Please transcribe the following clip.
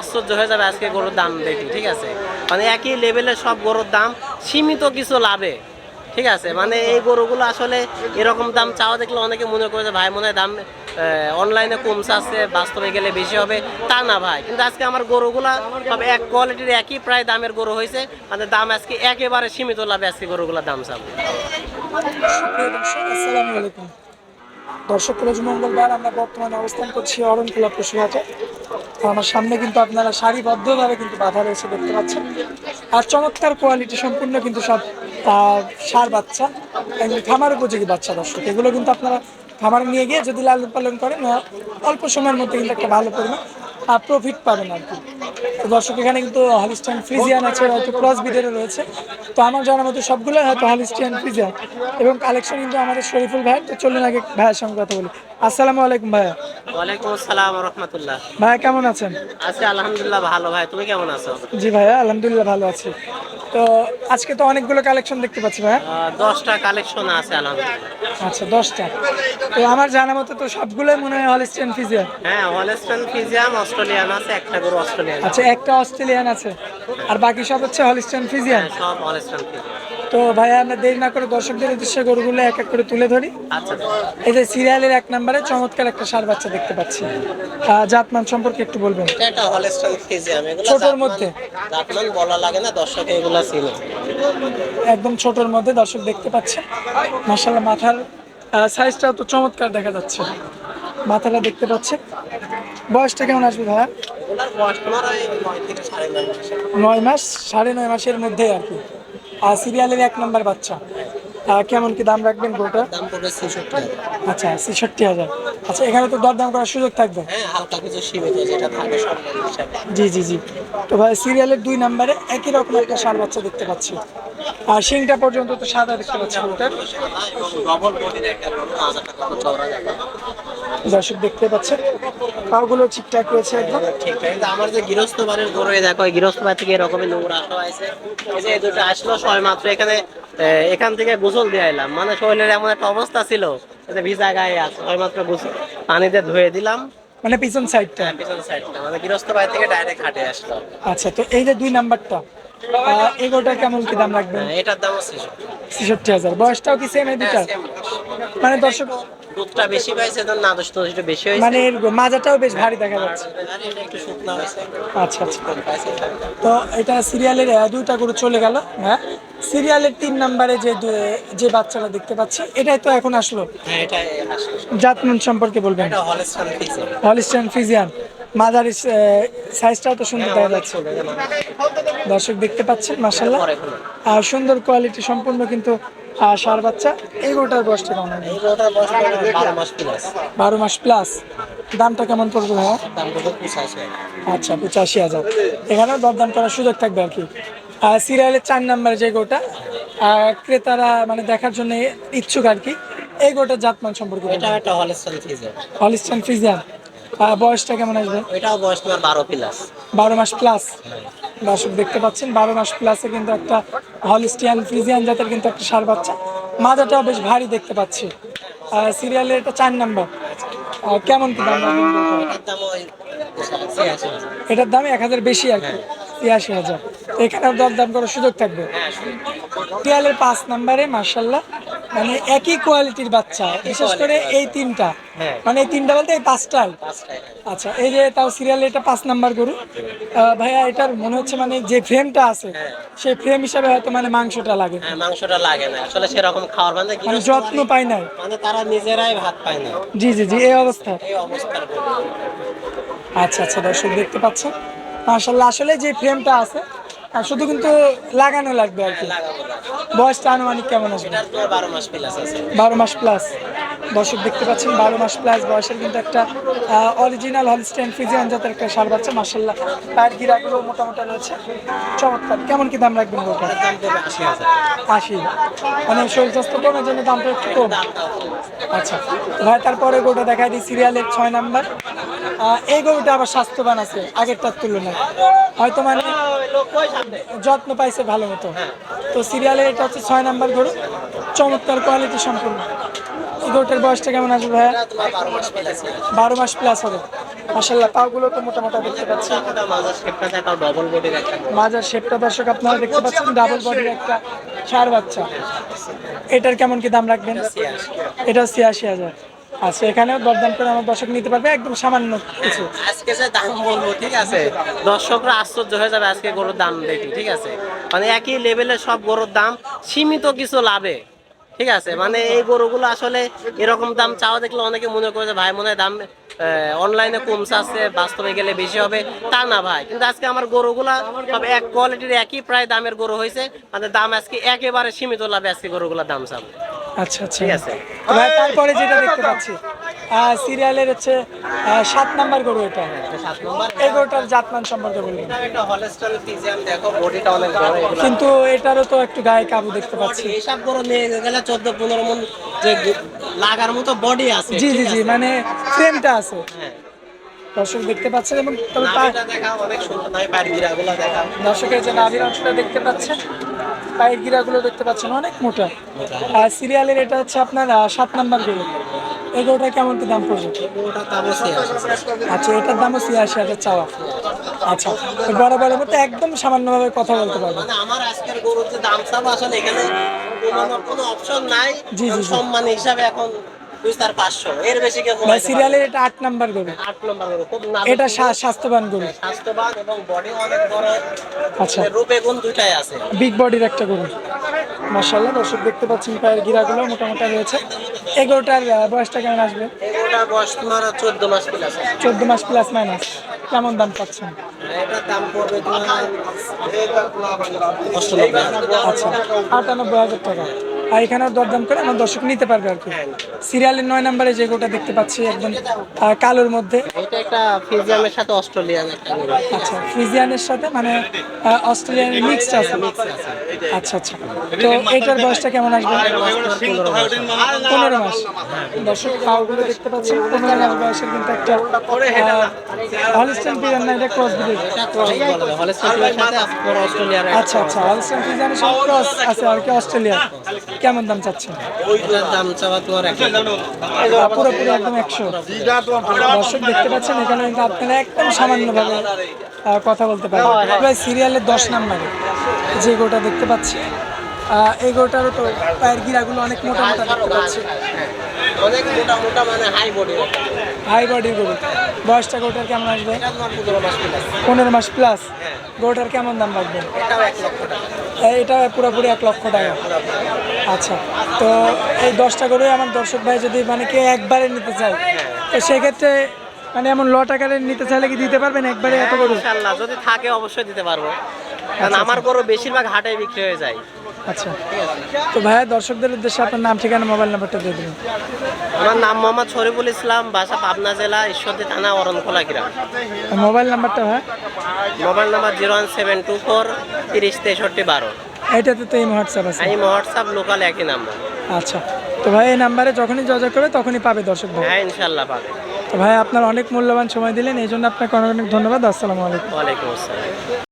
আশ্চর্য হয়ে যাবে আজকে গরুর দাম দেখি, ঠিক আছে? মানে একই লেভেলের সব গরুর দাম, সীমিত কিছু লাভে, ঠিক আছে? মানে এই গরুগুলো আসলে এরকম দাম চাওয়া দেখলে অনেকে মনে করে যে, ভাই, মনে দাম অনলাইনে কম চাচ্ছে, বাস্তবে গেলে বেশি হবে। তা না ভাই, কিন্তু আজকে আমার গরুগুলা সব এক কোয়ালিটির একই প্রায় দামের গরু হয়েছে। মানে দাম আজকে একেবারে সীমিত লাভে আজকে গরুগুলোর দাম চাবো। দর্শক রোজ মঙ্গলবার আমরা বর্তমানে অবস্থান করছি অরণখোলা পশুহাটে। আমার সামনে কিন্তু আপনারা সারিবদ্ধভাবে কিন্তু বাধা রয়েছে দেখতে পাচ্ছেন। আর চমৎকার কোয়ালিটি সম্পূর্ণ কিন্তু সব ষাঁড় বাচ্চা খামার উপযোগী বাচ্চা দর্শক। এগুলো কিন্তু আপনারা খামারে নিয়ে গিয়ে যদি লালন পালন করেন অল্প সময়ের মধ্যে কিন্তু একটা ভালো পরিমাণ প্রফিট পাবেন আর কি। তো দর্শক এখানে কিন্তু হলিস্টাইন ফ্রিজিয়ান আছে হয়তো ক্রস বিডেরও রয়েছে। তো আমার জানার মতো সবগুলো হয়তো হলিস্টিয়ান ফ্রিজিয়ান এবং কালেকশন কিন্তু আমাদের শরীফুল ভাই তো চলুন আগে ভাইয়ের সঙ্গে কথা বলি। আসসালামু আলাইকুম ভাইয়া। ওয়ালাইকুম আসসালাম রহমতুল্লাহ। ভাইয়া কেমন আছেন? আজকে আলহামদুলিল্লাহ ভালো ভাই তুমি কেমন আছো? জি ভাইয়া আলহামদুলিল্লাহ ভালো আছি। তো আজকে তো অনেকগুলো কালেকশন দেখতে পাচ্ছি ভাইয়া। দশটা কালেকশন আছে আলহামদুলিল্লাহ। আচ্ছা দশটা। তো আমার জানা মতো তো সবগুলোই মনে হয় হলিস্টিয়ান ফ্রিজিয়ান হ্যাঁ ওয়ালেস্টান ফিজিয়াম অস্ট্রেলিয়ান আছে একটা গরু অস্ট্রেলিয়ান আচ্ছা একটা অস্ট্রেলিয়ান আছে আর বাকি সব হচ্ছে ফ্রিজিয়ান হ্যাঁ, সব ফিজিয়াম তো ভাইয়া আমরা দেরি না করে দর্শকদের উদ্দেশ্যে গরুগুলো এক এক করে তুলে ধরি। আচ্ছা। এই যে সিরিয়ালের এক নম্বরে চমৎকার একটা সার বাচ্চা দেখতে পাচ্ছি। জাতমান সম্পর্কে একটু বলবেন। এটা একটা হলেস্টান এগুলো ছোটর মধ্যে? জাতমান বলা লাগে না দর্শক এগুলো চিনে। একদম ছোটর মধ্যে দর্শক দেখতে পাচ্ছে। মাসাল্লাহ মাথার সাইজটাও তো চমৎকার দেখা যাচ্ছে। মাথাটা দেখতে পাচ্ছে। বয়সটা কেমন আসবে ভাইয়া? নয় মাস সাড়ে নয় মাসের মধ্যে আর কি। আর সিরিয়ালের এক নম্বর বাচ্চা। কেমন কি দাম রাখবেন গোটা আচ্ছা ছেষট্টি হাজার। আচ্ছা এখানে তো দরদাম করার সুযোগ থাকবে? হ্যাঁ জি জি জি। তো ভাই সিরিয়ালের দুই নম্বরে একই রকম একটা সার বাচ্চা দেখতে পাচ্ছি। আর শিংটা পর্যন্ত তো সাদা দেখতে পাচ্ছি ওটার দর্শক দেখতে পাচ্ছেন পাগুলো ঠিকঠাক রয়েছে একদম। আমার যে গৃহস্থ বাড়ির গরু দেখো গৃহস্থ বাড়ি থেকে এরকমই নোংরা আসা হয়েছে। এই যে দুটো আসলো সবাই মাত্র এখানে এখান থেকে গোসল দিয়ে এলাম মানে শরীরের এমন একটা অবস্থা ছিল যে ভিজা গায়ে আছে। সবাই মাত্র গোসল পানিতে ধুয়ে দিলাম। মানে পিছন সাইডটা হ্যাঁ, পিছন সাইডটা মানে গৃহস্থ বাড়ি থেকে ডাইরেক্ট হাটে আসলো। আচ্ছা তো এই যে দুই নাম্বারটা এগোটা কেমন কি দাম রাখবেন? হ্যাঁ, এটার দাম ছেষট্টি। হাজার। বয়সটাও কি সেম এই দুটা মানে দর্শক দুধটা বেশি পাইছে তো না একটু বেশি হয়েছে। মানে মাজাটাও বেশ ভারী দেখা যাচ্ছে। এটা একটু শুকনো হয়েছে। আচ্ছা আচ্ছা। তো এটা সিরিয়ালের দুইটা করে চলে গেল হ্যাঁ? সিরিয়ালের তিন নাম্বারে যে যে বাচ্চাটা দেখতে পাচ্ছি এটাই তো এখন আসলো। হ্যাঁ এটা আসলো। জাতমান সম্পর্কে বলবেন। এটা হলেস্টান ফিজে হলিস্টান ফিজিয়ান। মাদার সাইজটাও তো সুন্দর দেখা যাচ্ছে। দর্শক দেখতে পাচ্ছেন মাসাল্লাহ আর সুন্দর কোয়ালিটি সম্পূর্ণ কিন্তু ষাঁড় বাচ্চা। এই গোটার বয়সটা কেমন বারো মাস প্লাস দামটা কেমন পড়বে ভাইয়া? আচ্ছা পঁচাশি হাজার। এখানেও দরদাম করার সুযোগ থাকবে আর কি। আর সিরিয়ালের চার নাম্বারে যে গোটা আহ, ক্রেতারা মানে দেখার জন্য ইচ্ছুক আর কি। এই গোটার জাতমান সম্পর্কে এটা একটা হলেস্টান ফিজে হলিস্টান ফিজিয়ান বয়সটা কেমন আসবে? এটাও বয়স তোমার বারো প্লাস বারো মাস প্লাস দর্শক দেখতে পাচ্ছেন বারো মাস প্লাসে কিন্তু একটা হলিস্টিয়ান ফ্রিজিয়ান জাতের কিন্তু একটা সার বাচ্চা। মাজাটাও বেশ ভারী দেখতে পাচ্ছি। সিরিয়ালের এটা চার নাম্বার কেমন কি দাম? এটার দাম এক হাজার বেশি আর কি তিয়াশি হাজার। এখানেও দরদাম করার সুযোগ থাকবে। হ্যাঁ শুনুন। সিরিয়ালের পাঁচ নাম্বারে মার্শাল্লাহ মানে একই কোয়ালিটির বাচ্চা বিশেষ করে এই তিনটা। হ্যাঁ। মানে এই তিনটা বলতে এই পাঁচটাই। আচ্ছা এই যে তাও সিরিয়ালে এটা পাঁচ নাম্বার গরু। ভাইয়া এটার মনে হচ্ছে মানে যে ফ্রেমটা আছে সেই ফ্রেম হিসাবে হয়তো মানে মাংসটা লাগে। হ্যাঁ মাংসটা লাগে না। আসলে সেরকম খাওয়ার মানে মানে যত্ন নাই। মানে তারা নিজেরাই ভাত পায় না। জি জি জি এই অবস্থা। এই আচ্ছা আচ্ছা দর্শক দেখতে পাচ্ছেন। মার্শাল্লাহ আসলে যে ফ্রেমটা আছে আহ, শুধু কিন্তু লাগানো লাগবে আর কি। বয়সটা আনুমানিক কেমন আসবে? বারো মাস প্লাস আছে। বারো মাস প্লাস দর্শক দেখতে পাচ্ছেন বারো মাস প্লাস বয়সের কিন্তু একটা অরিজিনাল হলস্টেন ফিজিয়ান জাতের একটা সার বাচ্চা। মার্শাল্লাহ পায়ের গিরাগুলো মোটামোটা রয়েছে। চমৎকার। কেমন কি দাম রাখবেন ওটা আশি মানে শরীর স্বাস্থ্য কমের জন্য দামটা একটু কম। আচ্ছা ভাই তারপরে গরুটা দেখাই দিই সিরিয়ালের ছয় নাম্বার। এই গরুটা আবার স্বাস্থ্যবান আছে আগেরটার তুলনায়। হয়তো মানে যত্ন পাইছে ভালো মতো। তো সিরিয়ালের এটা হচ্ছে ছয় নাম্বার গরু। চমৎকার কোয়ালিটি সম্পূর্ণ। এই গরুটার বয়সটা কেমন আসবে ভাইয়া? বারো মাস প্লাস হবে। মাসাল্লাহ পাগুলো তো মোটামুটি দেখতে পাচ্ছি। মাজার শেপটা। মাজার দর্শক আপনারা দেখতে পাচ্ছেন ডাবল বডির একটা সার বাচ্চা। এটার কেমন কি দাম রাখবেন? এটা ছিয়াশি হাজার। আচ্ছা এখানেও দরদাম করে আমার দর্শক নিতে পারবে একদম সামান্য কিছু। আজকে যে দাম বলব ঠিক আছে? দর্শকরা আশ্চর্য হয়ে যাবে আজকে গরুর দাম দেখি ঠিক আছে? মানে একই লেভেলের সব গরুর দাম সীমিত কিছু লাভে ঠিক আছে? মানে এই গরুগুলো আসলে এরকম দাম চাওয়া দেখলে অনেকে মনে করে যে ভাই মনে হয় দাম অনলাইনে কমছে আছে বাস্তবে গেলে বেশি হবে। তা না ভাই। কিন্তু আজকে আমার গরুগুলা সব এক কোয়ালিটির একই প্রায় দামের গরু হয়েছে। মানে দাম আজকে একেবারে সীমিত লাভে আজকে গরুগুলোর দাম চাবো। আচ্ছা আচ্ছা। ঠিক আছে? তারপরে যেটা দেখতে পাচ্ছি। সিরিয়ালের হচ্ছে সাত নাম্বার গরু এটা। এই গরুটার জাতমান সম্পর্কে বলবেন কিন্তু এটারও তো একটু গায়ে কাবু দেখতে পাচ্ছি। এইসব গরু নিয়ে গেলে চোদ্দ পনেরো মন যে লাগার মতো বডি আছে জি জি জি? মানে ফ্রেমটা আছে। হ্যাঁ। দর্শক দেখতে পাচ্ছেন এবং তবে। দর্শকের যে নাভির অংশটা দেখতে পাচ্ছেন পায়ের গিরাগুলো দেখতে পাচ্ছেন অনেক মোটা। আর সিরিয়ালের এটা হচ্ছে আপনার সাত নাম্বার গরু। এই গরুটা কেমন কি দাম পড়বে। আচ্ছা এটার দামও ছিয়াশি হাজার চাওয়া আচ্ছা বড় বড় মতো একদম সামান্যভাবে কথা বলতে পারব মানে আমার আজকের গরুর যে দাম চাবো আসলে এখানে কোনো অপশন নাই জি, জি। সম্মান হিসাবে এখন পাঁচশো। এর বেশি কেউ ভাই সিরিয়ালের এটা নাম্বার গরু। নম্বর গরু খুব এটা স্বাস্থ্যবান গরু। স্বাস্থ্যবান এবং বডি অনেক বড়। আচ্ছা। রূপে গুণ দুইটাই আছে। বিগ বডির একটা গরু। মার্শাল্লাহ দর্শক দেখতে পাচ্ছেন পায়ের গিরাগুলো মোটামুটি রয়েছে। এই গরুটার আহ, বয়সটা কেমন আসবে? এই গরুটার বয়স তোমার চোদ্দ মাস প্লাস আছে। চোদ্দ মাস প্লাস মাইনাস কেমন দাম পাচ্ছেন? এটার দাম পড়বে তোমার অষ্টানব্বই হাজার টাকা। আচ্ছা আটানব্বই হাজার টাকা। আর এখানেও দরদাম করে আমার দর্শক নিতে পারবে আর কি। সিরিয়ালের নয় নম্বরে যে গোটা দেখতে পাচ্ছি একদম কালোর মধ্যে। এটা একটা ফিজিয়ামের সাথে অস্ট্রেলিয়ান আচ্ছা ফ্রিজিয়ানের সাথে মানে অস্ট্রেলিয়ান মিক্সড আছে। আচ্ছা আচ্ছা। তো এটার বয়সটা কেমন আসবে? পনেরো মাস। দর্শক পাওগুলো দেখতে পাচ্ছি। পনেরো মাস বয়সের কিন্তু একটা হলিস্টেন পিরিয়ড না এটা ক্রস ব্রিড আচ্ছা আচ্ছা। হলিস্টেন ফ্রিজিয়ানের সাথে ক্রস আছে আর কি অস্ট্রেলিয়া কেমন দাম চাচ্ছেন? দাম চাওয়া তোমার পুরোপুরি একদম একশো। দর্শক দেখতে পাচ্ছেন এখানে কিন্তু আপনারা একদম সামান্যভাবে কথা বলতে পারেন প্রায় সিরিয়ালের দশ নাম্বারে যে গোটা দেখতে পাচ্ছি এই তো পায়ের গিরাগুলো অনেক মোটা মোটা দেখতে পাচ্ছি। অনেক মোটা মোটা মানে হাই বডি হাই বডির গরু। বয়সটা গোটার কেমন আসবে? পনেরো মাস প্লাস পনেরো গোটার কেমন দাম রাখবেন? এই- এটা পুরোপুরি এক লক্ষ টাকা। আচ্ছা তো এই দশটা গরুই আমার দর্শক ভাই যদি মানে কেউ একবারে নিতে চায় তো সেক্ষেত্রে মানে এমন ল টাকারে নিতে চাইলে কি দিতে পারবেন একবারে এত গরু? যদি থাকে অবশ্যই দিতে পারব। কারণ আমার গরু বেশিরভাগ হাটে বিক্রি হয়ে যায়। আচ্ছা। তো ভাইয়া দর্শকদের উদ্দেশ্যে আপনার নাম ঠিকানা মোবাইল নাম্বারটা দিয়ে দিন আমার নাম মোহাম্মদ শরীফুল ইসলাম বাসা পাবনা জেলা ঈশ্বরদী থানা অরণখোলা গ্রাম। মোবাইল নাম্বারটা ভাই mobile number zero one seven two four তিরিশ তেষট্টি বারো। এইটাতে তো এই হোয়াটসঅ্যাপ আছে। আমি হোয়াটসঅ্যাপ লোকাল একই নাম্বার। আচ্ছা। তো ভাই এই নাম্বারে যখনই যোগাযোগ করবে তখনই পাবে দর্শক ভাই। হ্যাঁ ইনশাল্লাহ পাবে। তো ভাই আপনার অনেক মূল্যবান সময় দিলেন এই জন্য আপনাকে অনেক অনেক ধন্যবাদ। আসসালামু আলাইকুম। ওয়ালাইকুম আসসালাম।